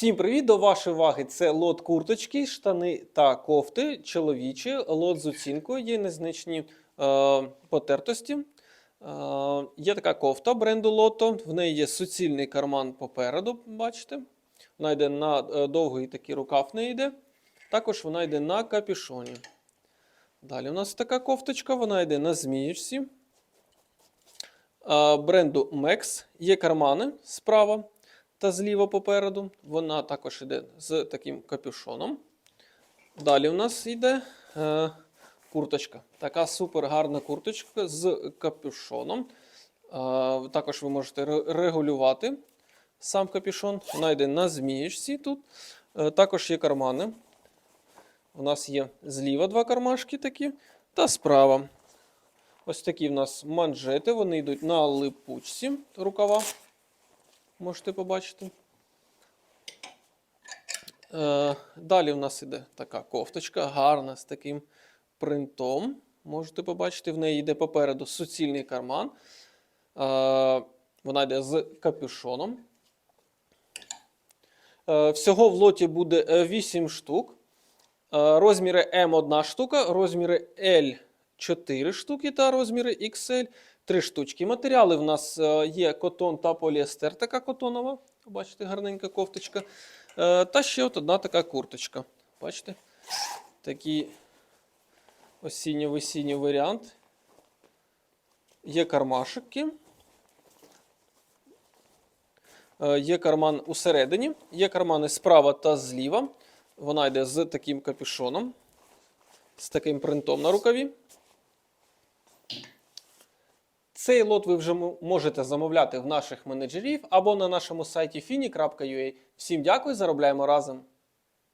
Всім привіт! До вашої уваги це лот курточки, штани та кофти чоловічі. Лот з оцінкою є незначні е, потертості. Е, є така кофта бренду Лото. В неї є суцільний карман попереду, бачите. Вона йде на е, довгий такий рукав не йде. Також вона йде на капюшоні. Далі у нас така кофточка, вона йде на зміючці. Е, бренду Mex. Є кармани справа та зліва попереду. Вона також йде з таким капюшоном. Далі у нас йде е, курточка. Така супер гарна курточка з капюшоном. Е, також ви можете регулювати сам капюшон. Вона йде на змієчці тут. Е, також є кармани. У нас є зліва два кармашки такі, та справа. Ось такі в нас манжети, вони йдуть на липучці рукава. Можете побачити. Е, далі в нас іде така кофточка, гарна з таким принтом. Можете побачити, в неї йде попереду суцільний карман. Е, вона йде з капюшоном. Е, всього в лоті буде е, 8 штук. Розміри М 1 штука, розміри L 4 штуки та розміри XL 3 штучки. Матеріали в нас е, є котон та поліестер, така котонова. Бачите, гарненька кофточка. Е, Та ще от одна така курточка. Бачите? Такий осінньо-весінній варіант. Є кармашики. Е, Є карман усередині, є кармани справа та зліва. Вона йде з таким капюшоном, з таким принтом на рукаві. Цей лот ви вже можете замовляти в наших менеджерів або на нашому сайті fini.ua. Всім дякую, заробляємо разом.